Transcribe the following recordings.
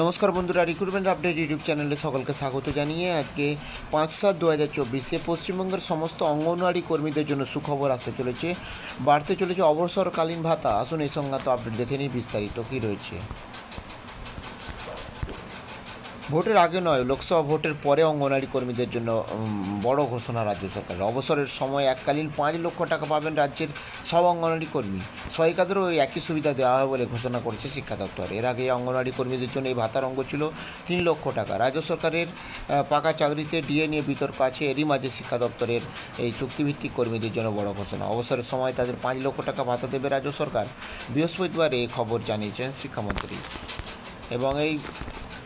নমস্কার বন্ধুরা recruitment update YouTube চ্যানেলে সকলকে স্বাগত জানিয়ে আজকে পাঁচ সাত দু হাজার চব্বিশে পশ্চিমবঙ্গের সমস্ত অঙ্গনওয়াড়ি কর্মীদের জন্য সুখবর আসতে চলেছে, বাড়তে চলেছে অবসরকালীন ভাতা। আসুন এই সংক্রান্ত আপডেট দেখে নিই বিস্তারিত কী রয়েছে। ভোটের আগে নয়, লোকসভা ভোটের পরে অঙ্গনওয়াড়ি কর্মীদের জন্য বড় ঘোষণা রাজ্য সরকারের অবসরের সময় এককালীন পাঁচ লক্ষ টাকা পাবেন রাজ্যের সব অঙ্গনওয়াড়ি কর্মী। সহায়িকাদেরও ওই একই সুবিধা দেওয়া হবে বলে ঘোষণা করেছে শিক্ষা দপ্তর। এর আগে অঙ্গনওয়াড়ি কর্মীদের জন্য এই ভাতার অঙ্গ ছিল তিন লক্ষ টাকা। রাজ্য সরকারের পাকা চাকরিতে ডিএ নিয়ে বিতর্ক আছে, এরই মাঝে শিক্ষা দপ্তরের এই চুক্তিভিত্তিক কর্মীদের জন্য বড় ঘোষণা। অবসরের সময় তাদের পাঁচ লক্ষ টাকা ভাতা দেবে রাজ্য সরকার। বৃহস্পতিবার এই খবর জানিয়েছেন শিক্ষামন্ত্রী। এবং এই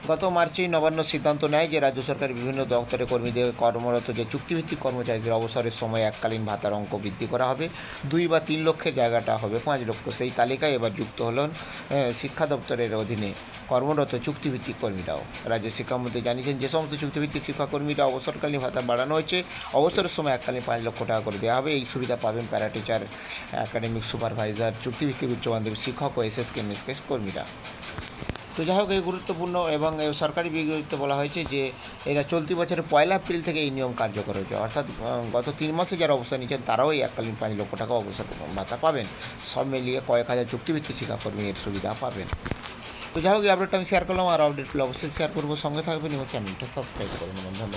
গত মার্চেই নবান্ন সিদ্ধান্ত নেয় যে রাজ্য সরকার বিভিন্ন দপ্তরে কর্মীদের কর্মরত যে চুক্তিভিত্তিক কর্মচারীদের অবসরের সময় এককালীন ভাতার অঙ্ক বৃদ্ধি করা হবে, দুই বা তিন লক্ষের জায়গাটা হবে পাঁচ লক্ষ। সেই তালিকায় এবার যুক্ত হলেন শিক্ষা দপ্তরের অধীনে কর্মরত চুক্তিভিত্তিক কর্মীরাও। রাজ্যের শিক্ষামন্ত্রী জানিয়েছেন, যে সমস্ত চুক্তিভিত্তিক শিক্ষাকর্মীরা অবসরকালীন ভাতা বাড়ানো হয়েছে, অবসরের সময় এককালীন পাঁচ লক্ষ টাকা করে দেওয়া হবে। এই সুবিধা পাবেন প্যারা টিচার একাডেমিক সুপারভাইজার, চুক্তিভিত্তিক উচ্চ মাধ্যমিক শিক্ষক ও এসএসকে এমএসকে কর্মীরা। তো যাই হোক, এই গুরুত্বপূর্ণ এবং সরকারি বিজ্ঞপ্তিতে বলা হয়েছে যে এরা চলতি বছরের পয়লা এপ্রিল থেকে এই নিয়ম কার্যকর হয়েছে। অর্থাৎ গত তিন মাসে যারা অবসর নিয়েছেন, তারাও এই এককালীন পাঁচ লক্ষ টাকা অবসর ভাতা পাবেন। সব মিলিয়ে কয়েক হাজার চুক্তিভিত্তিক শিক্ষাকর্মী এর সুবিধা পাবেন। তো যাই হোক, এই আপডেটটা আমি শেয়ার করলাম, আর আপডেটগুলো অবশ্যই শেয়ার করব। সঙ্গে থাকবেন এবং চ্যানেলটা সাবস্ক্রাইব করবেন। ধন্যবাদ।